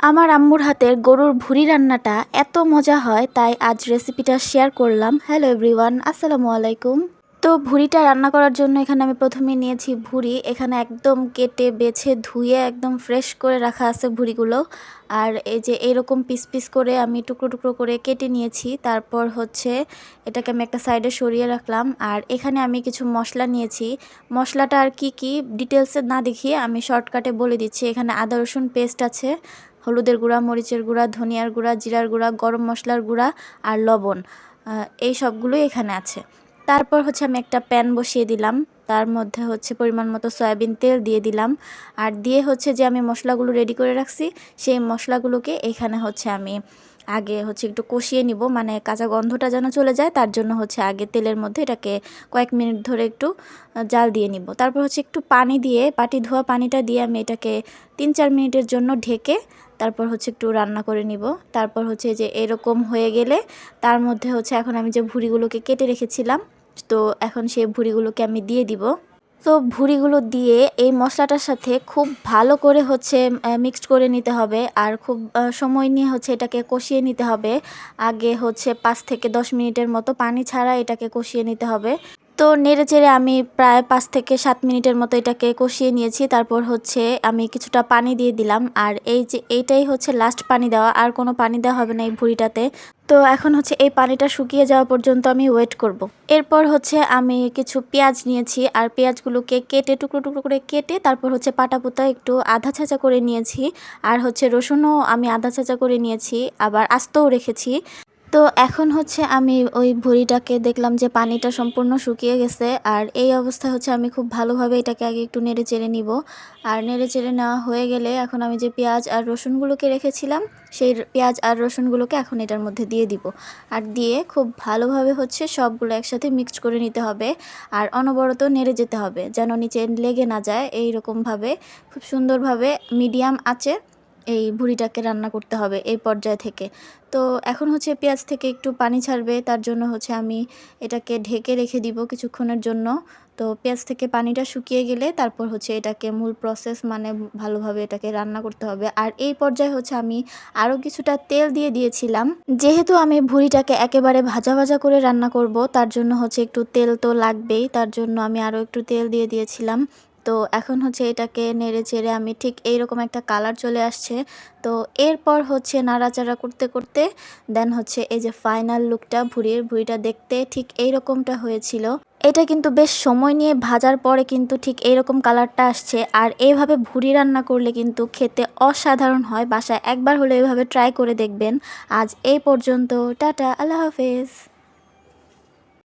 আমার আম্মুর হাতের গরুর ভুড়ি রান্নাটা এত মজা হয়, তাই আজ রেসিপিটা শেয়ার করলাম। হ্যালো এভরিওয়ান আসসালামু আলাইকুম। তো ভুড়িটা রান্না করার জন্য এখানে আমি প্রথমে নিয়েছি ভুড়ি এখানে একদম কেটে, বেছে, ধুয়ে, একদম ফ্রেশ করে রাখা আছে ভুড়িগুলো আর এই যে এরকম পিস পিস করে আমি টুকরো টুকরো করে কেটে নিয়েছি। তারপর হচ্ছে এটাকে আমি একটা সাইডে সরিয়ে রাখলাম। আর এখানে আমি কিছু মশলা নিয়েছি। মশলাটা আর কি কি ডিটেলসে না দেখিয়ে আমি শর্টকাটে বলে দিচ্ছি। এখানে আদা, রসুন পেস্ট আছে। হলুদের গুঁড়া, মরিচের গুঁড়া, ধনিয়ার গুঁড়া, জিরার গুঁড়া, গরম মশলার গুঁড়া আর লবণ এই সবগুলোই এখানে আছে। তারপর হচ্ছে আমি একটা প্যান বসিয়ে দিলাম। তার মধ্যে হচ্ছে পরিমাণ মতো সয়াবিন তেল দিয়ে দিলাম। আর দিয়ে হচ্ছে যে আমি মশলাগুলো রেডি করে রাখছি, সেই মশলাগুলোকে এখানে হচ্ছে আমি আগে হচ্ছে একটু কষিয়ে নিব। মানে কাঁচা গন্ধটা যেন চলে যায়, তার জন্য হচ্ছে আগে তেলের মধ্যে এটাকে কয়েক মিনিট ধরে একটু জাল দিয়ে নিব। তারপর হচ্ছে একটু পানি দিয়ে, পাটি ধোয়া পানিটা দিয়ে আমি এটাকে তিন চার মিনিটের জন্য ঢেকে তারপর হচ্ছে একটু রান্না করে নিব। তারপর হচ্ছে যে এরকম হয়ে গেলে তার মধ্যে হচ্ছে এখন আমি যে ভুড়িগুলোকে কেটে রেখেছিলাম, তো এখন সেই ভুড়িগুলোকে আমি দিয়ে দিব। তো ভুড়িগুলো দিয়ে এই মশলাটার সাথে খুব ভালো করে হচ্ছে মিক্সড করে নিতে হবে। আর খুব সময় নিয়ে হচ্ছে এটাকে কষিয়ে নিতে হবে। আগে হচ্ছে পাঁচ থেকে দশ মিনিটের মতো পানি ছাড়া এটাকে কষিয়ে নিতে হবে। তো নেড়ে চেড়ে আমি প্রায় পাঁচ থেকে সাত মিনিটের মতো এটাকে কষিয়ে নিয়েছি। তারপর হচ্ছে আমি কিছুটা পানি দিয়ে দিলাম। আর এই যে, এইটাই হচ্ছে লাস্ট পানি দেওয়া। আর কোনো পানি দেওয়া হবে না এই ভুড়িটাতে। তো এখন হচ্ছে এই পানিটা শুকিয়ে যাওয়া পর্যন্ত আমি ওয়েট করব। এরপর হচ্ছে আমি কিছু পেঁয়াজ নিয়েছি আর পেঁয়াজগুলোকে কেটে টুকরো টুকরো করে কেটে তারপর হচ্ছে পাটাপোতা একটু আধা ছাঁচা করে নিয়েছি আর হচ্ছে রসুনও আমি আধা ছাঁচা করে নিয়েছি, আবার আস্তও রেখেছি তো এখন হচ্ছে আমি ওই ভুড়িটাকে দেখলাম যে পানিটা সম্পূর্ণ শুকিয়ে গেছে আর এই অবস্থায় হচ্ছে আমি খুব ভালোভাবে এটাকে আগে একটু নেড়ে চেড়ে নিব। আর নেড়ে চেড়ে নেওয়া হয়ে গেলে এখন আমি যে পেঁয়াজ আর রসুনগুলোকে রেখেছিলাম, সেই পেঁয়াজ আর রসুনগুলোকে এখন এটার মধ্যে দিয়ে দিব। আর দিয়ে খুব ভালোভাবে হচ্ছে সবগুলো একসাথে মিক্সড করে নিতে হবে আর অনবরত নেড়ে যেতে হবে যেন নিচে লেগে না যায়। এই রকমভাবে খুব সুন্দরভাবে, মিডিয়াম আছে। এই ভুড়িটাকে রান্না করতে হবে এই পর্যায় থেকে। তো এখন হচ্ছে পেঁয়াজ থেকে একটু পানি ছাড়বে, তার জন্য হচ্ছে আমি এটাকে ঢেকে রেখে দিব কিছুক্ষণের জন্য। তো পেঁয়াজ থেকে পানিটা শুকিয়ে গেলে তারপর হচ্ছে এটাকে মূল প্রসেস মানে ভালোভাবে এটাকে রান্না করতে হবে। আর এই পর্যায়ে হচ্ছে আমি আরও কিছুটা তেল দিয়ে দিয়েছিলাম। যেহেতু আমি ভুড়িটাকে একেবারে ভাজা ভাজা করে রান্না করব, তার জন্য হচ্ছে একটু তেল তো লাগবেই, তার জন্য আমি আরও একটু তেল দিয়ে দিয়েছিলাম। তো এখন হচ্ছে এটাকে নেড়ে চেড়ে আমি ঠিক এইরকম একটা কালার চলে আসছে। তো এরপর হচ্ছে নাড়াচাড়া করতে করতে দেন হচ্ছে এই যে ফাইনাল লুকটা, ভুড়ির ভুড়িটা দেখতে ঠিক এইরকমটা হয়েছিল। এটা কিন্তু বেশ সময় নিয়ে ভাজার পরে কিন্তু ঠিক এইরকম কালারটা আসছে। আর এইভাবে ভুড়ি রান্না করলে কিন্তু খেতে অসাধারণ হয়। বাসায় একবার হলে এভাবে ট্রাই করে দেখবেন। আজ এই পর্যন্ত, টাটা, আল্লাহ হাফেজ।